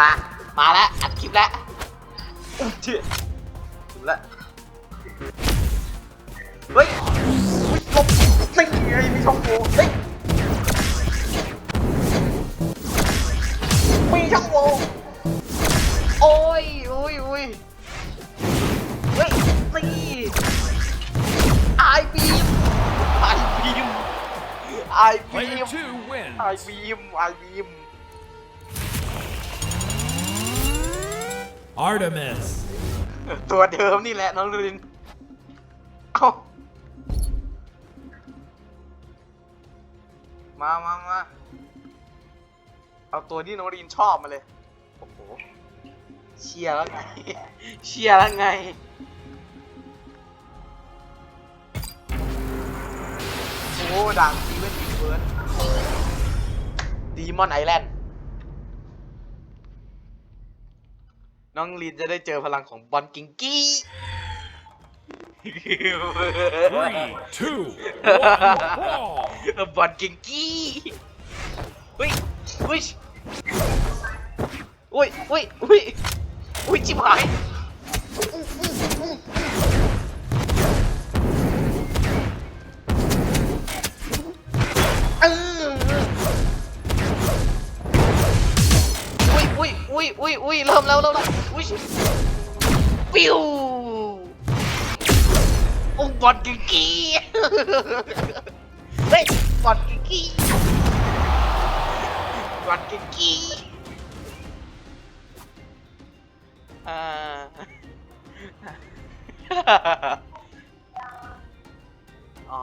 อะมาแล้วอัดคลิปแล้วอุ๊ยเชี่ยถึงแล้วเฮ้ยอุ๊ยหลบนี่ไงมีช่องโหว่เฮ้ยมีช่องโหว่โอ้ยโอ้ยโอ้ยเฮ้ยนี่ไอบีมไอบีมไอบี Player ม two wins. ไอบีมไอบีม Artemis. ตัวเดิมนี่แหละน้องลินเอามามามาเอาตัวที่น้องลินชอบมาเลย โอ้โห เชียร์แล้วไง เชียร์แล้วไง โอ้ดังซีเวนดีเวิร์ดดีมอนไอแลนด์ น้องลินจะได้เจอพลังของบอลกิงกี้ Three, two, one, brawl. บอลกิงกี้เฮ้ยเฮ้ยอุ้ยอุ้ยอุ้ยอุ้ยจิบหายเอออุ้ยอุ้ยอุ้ยอุ้ยอุ้ยเริ่มแล้วเริ่มแล้วอุ้ย ปิ้วโอ้บอลกิกี้เฮ้ยบอลกิกี้บอลกิกี้อ่าอ๋อ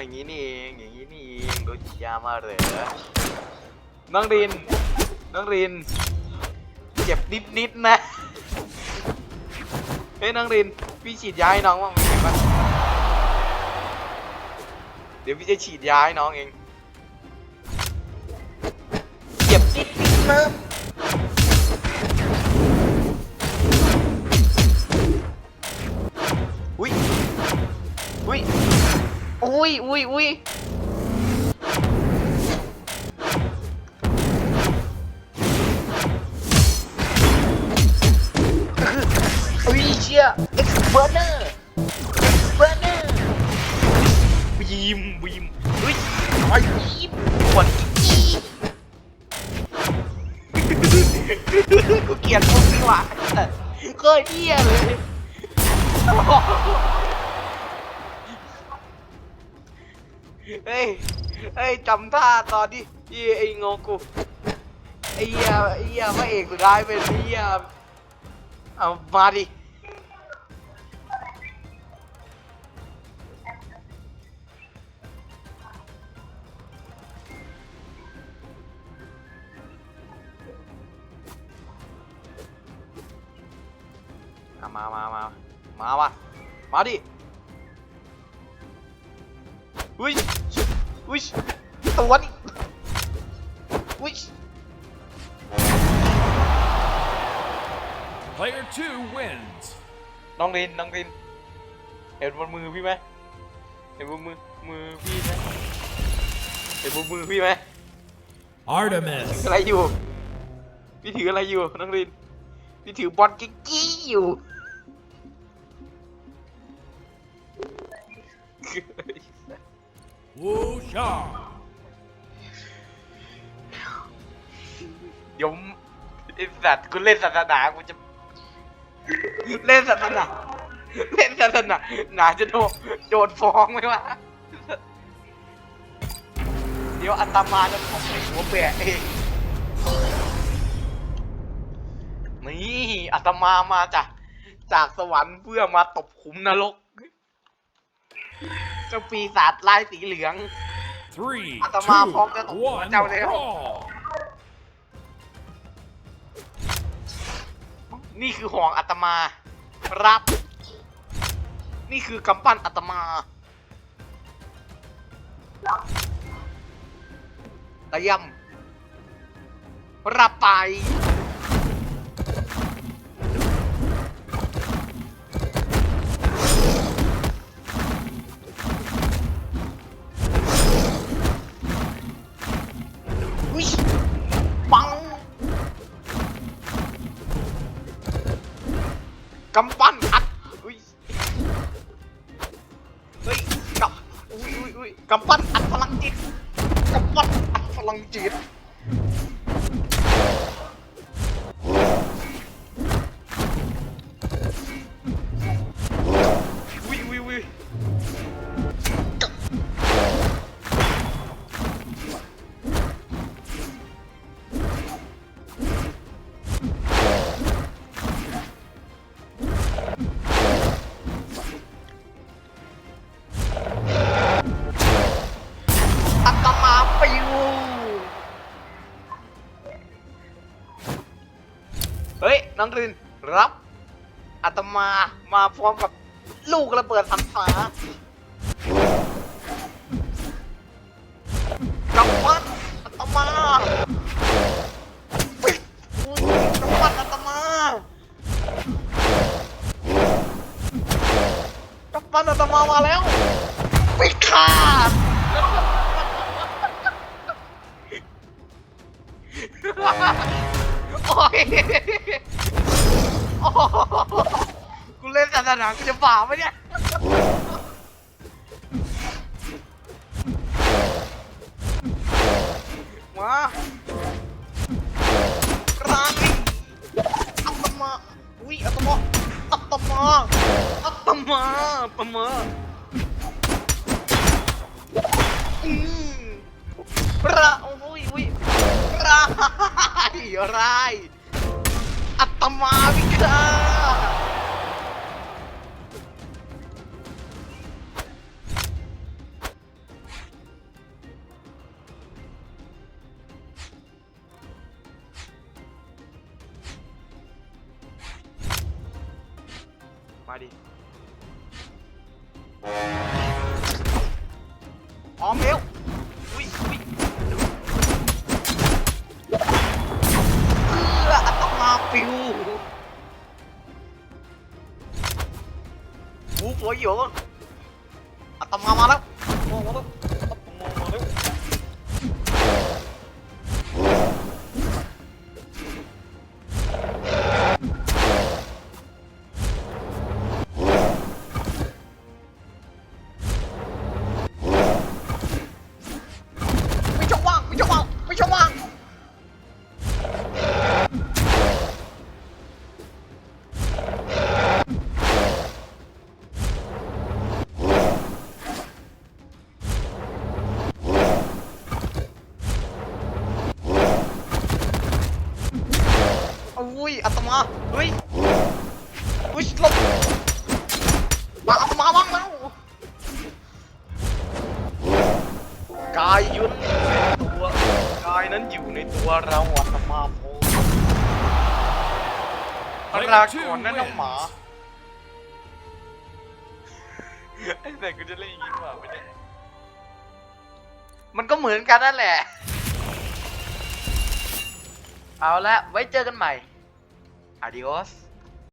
อย่างนี้นี่เองอย่างนี้นี่เองโดนยามาเหรอน้องรินน้องริน เจ็บนิดนิดๆนะ เฮ้ยน้องรินพี่ฉีดยาให้น้องบ้างไหมบ้างเดี๋ยวพี่จะฉีดยาให้น้องเองเจ็บนิดนิดๆนะอุ้ยอุ้ยอุ้ยอุ้ยอุ้ย มบีมอุ้ยไอ้บีมปวดอีกูเกลียดพวกนี้ว่ะเคยเที่ยเลยเฮ้ยเฮ้ยจำท่าตอนที่ที่ไอ้งงกูไอ้เหี้ยไอ้เหี้ยพระเอกสุดท้ายเป็นไอ้เหี้ยเอามาดิ มามามามาว่ะมาดิอุ้ยอุ้ยตัวนี่อุ้ย Player two wins. น้องรินน้องรินเห็นบนมือพี่ไหมเห็นบนมือมือพี่ไหมเห็นบนมือพี่ไหม Artemis. อะไรอยู่พี่ถืออะไรอยู่น้องรินพี่ถือบอลกิ๊กกี้อยู่ Wusha. เดี๋ยวไอ้สัตว์กูเล่นศาสนากูจะ เล่นศาสนาเล่นศาสนาหนาจะโดนโดนฟ้องไหมวะเดี๋ยวอัตมาจะตบในหัวแบะเองนี่อัตมามาจากจากสวรรค์เพื่อมาตบขุมนรก เจ้าปีศาจลายสีเหลือง Three, two, Atama, phóng cái tủ của one, cháu đấy không? brawl. นี่คือห่วงอัตมา รับ นี่คือกำปั้นอัตมาระยำรับไป้ยกำปั้นอัดพลังจิตกำปั้นอัดพลังจิต น้องรินรับอาตมามาพร้อมกับลูกระเบิดสันฟ้ากำปั้นอาตมาปิดอุ้ยกำปั้นอาตมากำปั้นอาตมามาแล้ว กูเล่นาสนากูจะฝ่าไหมเนี่ยมาร้านนี้อัตมาอุ้ยอัตมาอัตมาอัตมาอัตมาอืมระอุ้ยอุ้ยร้ายร้ายอัตมาวิกา มาดิพร้อมเร็วอุ้ยอุ้ยเพื่ออัตมาปิวหูหัวเหยว อุ้ยอัตมาเฮ้ยอุ้ยลบมาอัตมาบ้างแล้วกายยุนในตัวกายนั้นอยู่ในตัวเราอัตมาโฟพระราก่อนนั่นน้องหมาไอ้แต่กูจะเล่นอย่างนี้ว่าไม่ได้มันก็เหมือนกันนั่นแหละ เอาละไว้เจอกันใหม่ Adiós.